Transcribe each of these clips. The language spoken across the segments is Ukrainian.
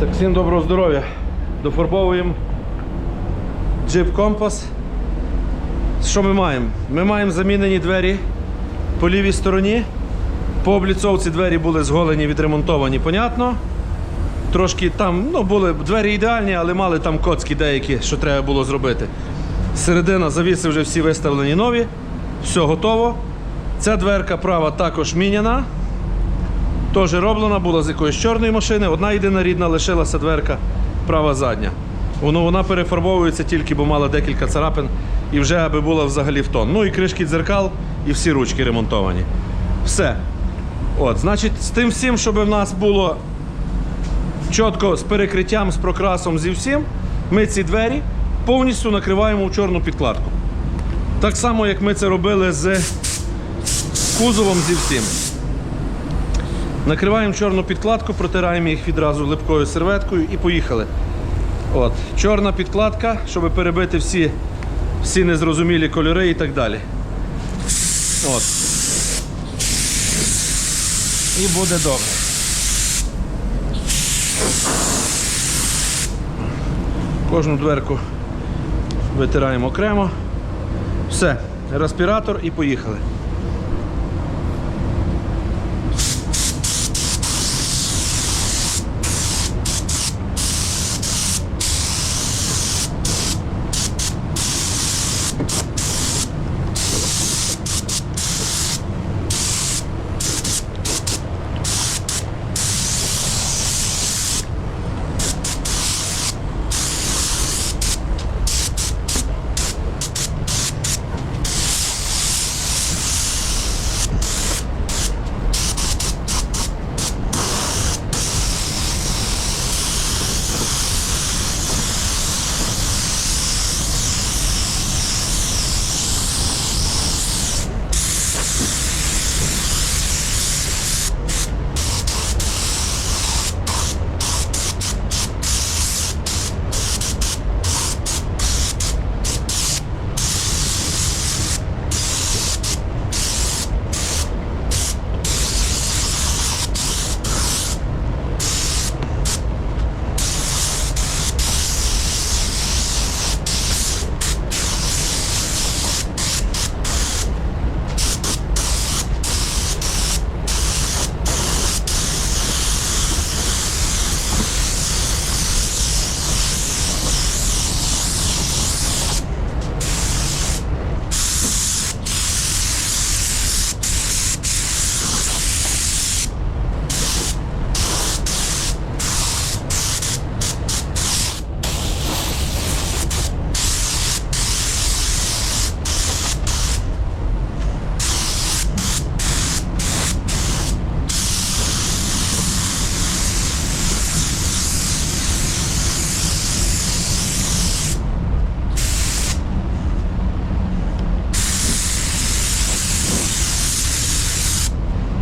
Так, всім доброго здоров'я. Дофарбовуємо джип компас. Що ми маємо? Ми маємо замінені двері по лівій стороні. По обліцовці двері були зголені, відремонтовані, понятно. Трошки там, ну, були двері ідеальні, але мали там коцки деякі, що треба було зробити. Середина завіси вже всі виставлені нові. Все готово. Ця дверка права також міняна. Теж роблена, була з якоїсь чорної машини. Одна єдина рідна лишилася дверка права задня. Воно, вона перефарбовується тільки, бо мала декілька царапин і вже аби була взагалі в тон. Ну і кришки дзеркал, і всі ручки ремонтовані. Все. От, значить, з тим всім, щоб в нас було чітко з перекриттям, з прокрасом, зі всім, ми ці двері повністю накриваємо в чорну підкладку. Так само, як ми це робили з кузовом зі всім. Накриваємо чорну підкладку, протираємо їх відразу липкою серветкою і поїхали. От. Чорна підкладка, щоб перебити всі, всі незрозумілі кольори і так далі. От. І буде добре. Кожну дверку витираємо окремо. Все, респіратор і поїхали.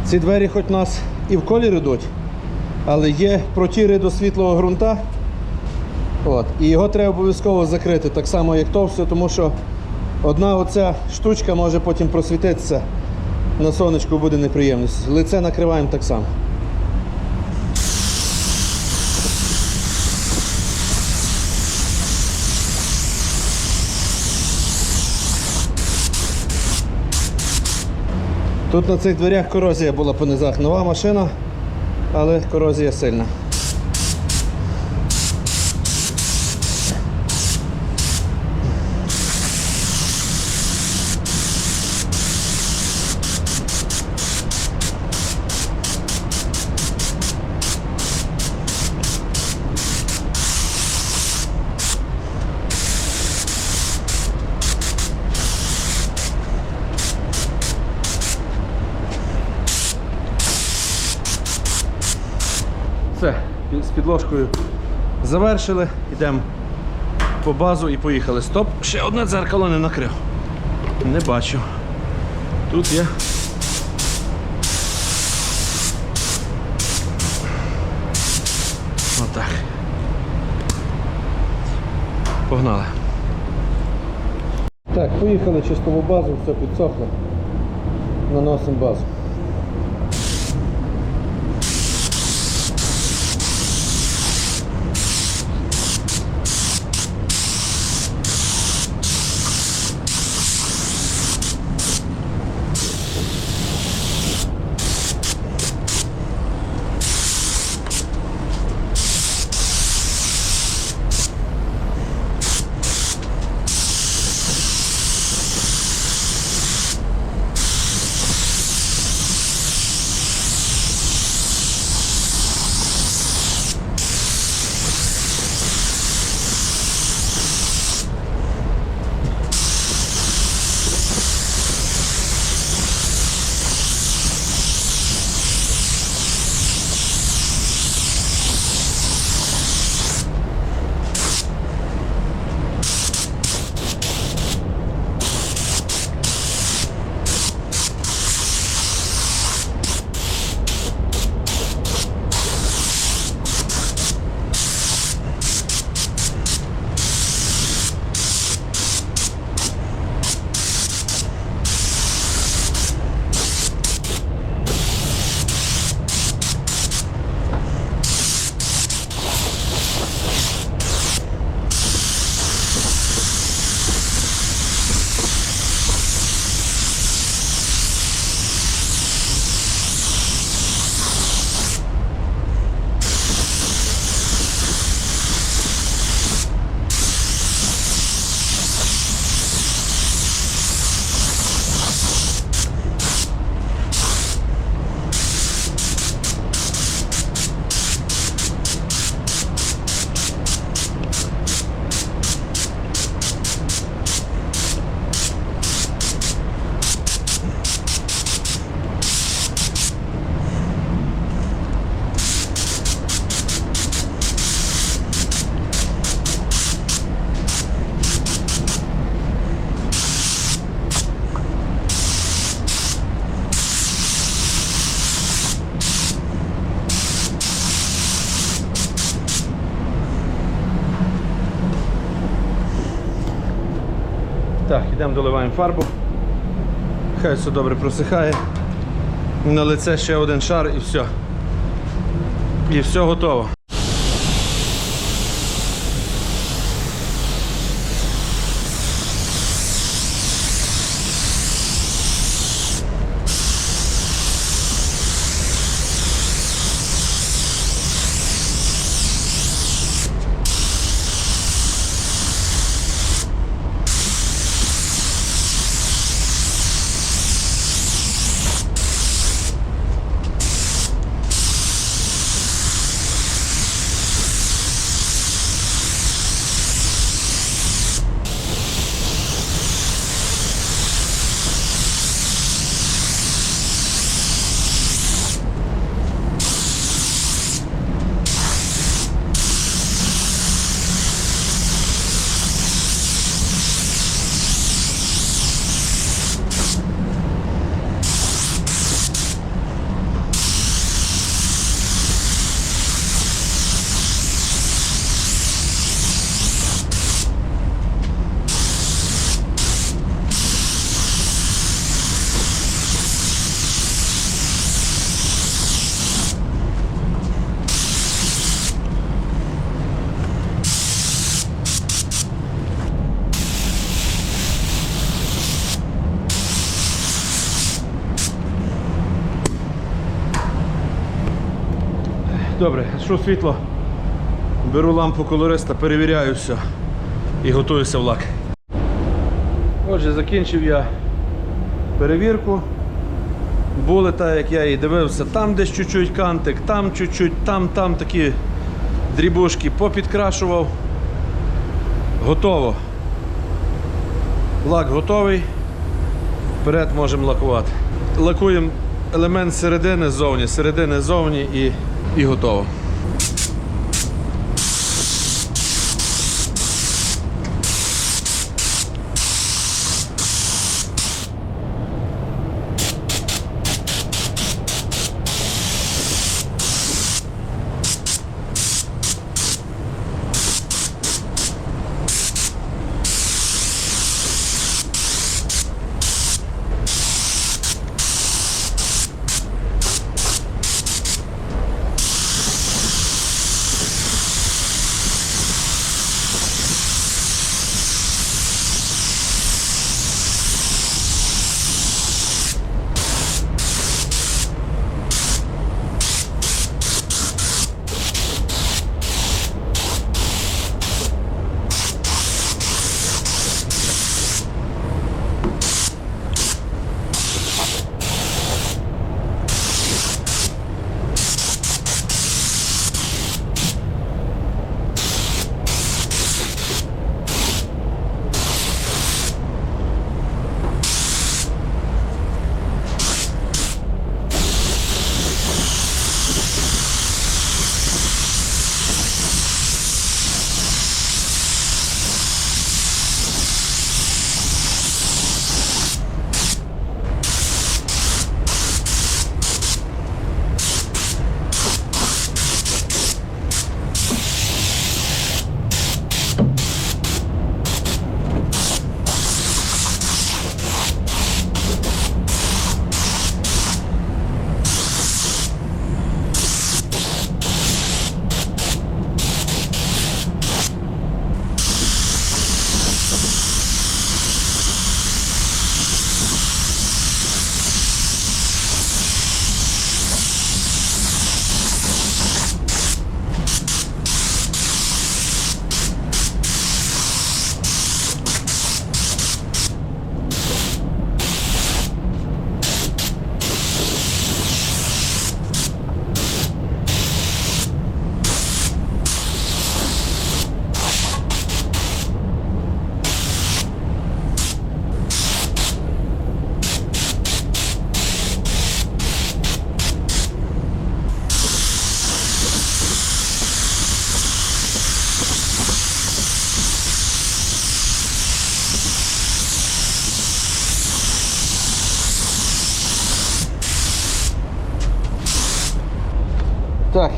Ці двері хоч нас і в колір йдуть, але є протіри до світлого ґрунта. От. І його треба обов'язково закрити, так само як то все, тому що одна оця штучка може потім просвітитися на сонечку буде неприємність. Лице накриваємо так само. Тут на цих дверях корозія була по низах. Нова машина, але корозія сильна. Під- завершили, йдемо по базу і поїхали. Стоп, ще одне дзеркало не накрив. Не бачу. Тут є. Отак. Погнали. Так, поїхали чистову базу, все підсохло. Наносимо базу. Так, йдемо доливаємо фарбу. Хай все добре просихає. На лице ще один шар і все. І все готово. Добре, що світло? Беру лампу колориста, перевіряю все і готуюся в лак. Отже, закінчив я перевірку. Були так, як я і дивився, там десь чуть-чуть кантик, там чуть-чуть, там, там такі дрібушки попідкрашував. Готово. Лак готовий. Вперед можемо лакувати. Лакуємо елемент середини ззовні, середини ззовні і, і готово.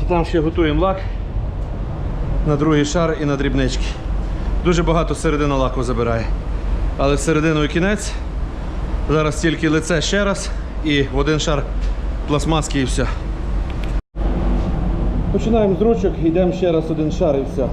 Там ще готуємо лак на другий шар і на дрібнички. Дуже багато середина лаку забирає. але середину і кінець. Зараз тільки лице ще раз і в один шар пластмаски і все. Починаємо з ручок, йдемо ще раз один шар і все.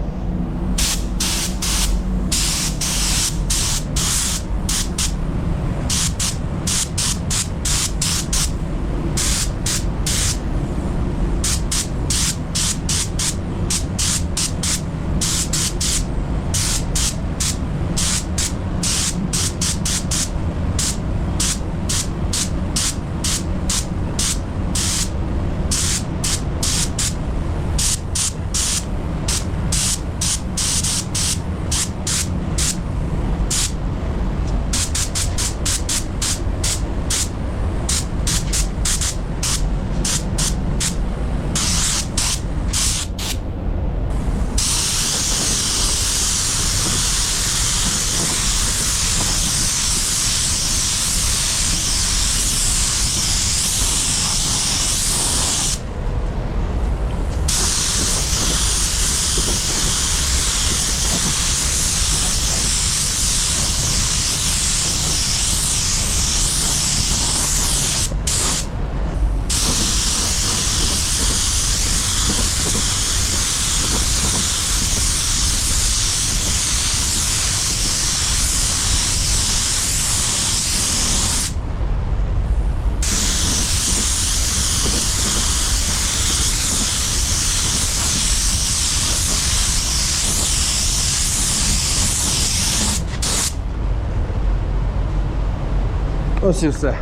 Ось і все.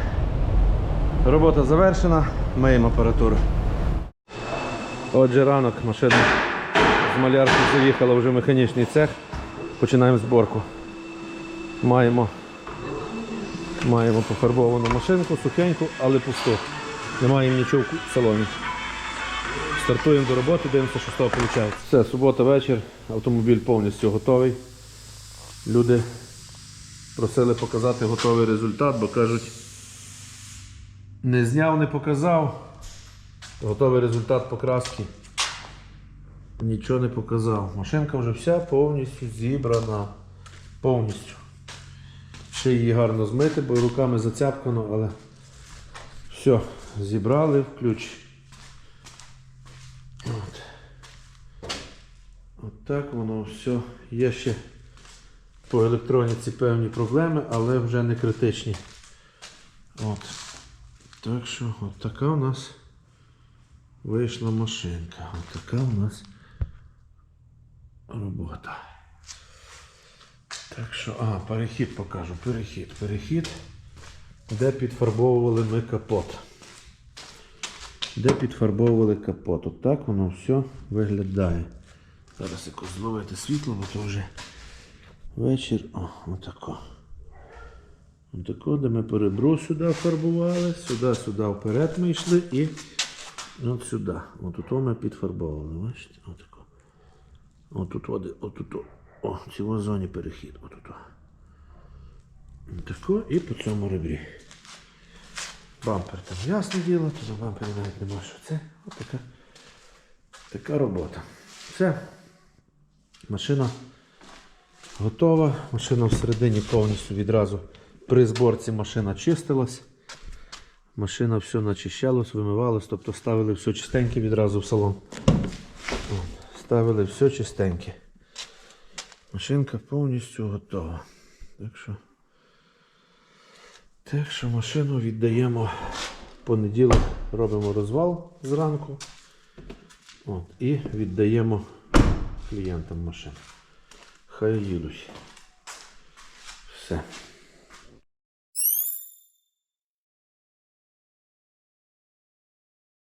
Робота завершена, миємо апаратуру. Отже, ранок машина з малярки заїхала вже в механічний цех. Починаємо зборку. Маємо, маємо пофарбовану машинку, сухеньку, але пусту. Немає нічого в салоні. Стартуємо до роботи, дивимося, що з того виходить. Все, субота вечір, автомобіль повністю готовий. Люди просили показати готовий результат, бо кажуть, не зняв, не показав. Готовий результат покраски. Нічого не показав. Машинка вже вся повністю зібрана. Повністю. Ще її гарно змити, бо руками зацяпкано, але все, зібрали в ключ. От. От так воно все. Є ще по електроніці певні проблеми, але вже не критичні. От. Так що от така у нас вийшла машинка. От така у нас робота. Так що, а, перехід покажу. Перехід. Перехід, де підфарбовували ми капот. Де підфарбовували капот. От так воно все виглядає. Зараз якось зловити світло, бо то вже вечір. О, отако. Отако, де ми перебру сюди фарбували, сюди, сюди вперед ми йшли і от сюди. От тут ми підфарбовували. Бачите? Отако. Отут води, отут. О, в цій зоні перехід. Отут. Отако і по цьому ребрі. Бампер там ясне діло, то на бампері навіть нема що це. От така, така робота. Все. Машина готова. Машина всередині повністю відразу при зборці машина чистилась. Машина все начищалась, вимивалась, тобто ставили все чистеньке відразу в салон. Ставили все чистеньке. Машинка повністю готова. Так що, так що машину віддаємо в понеділок, робимо розвал зранку. От, і віддаємо клієнтам машину. Хай їдуть. Все.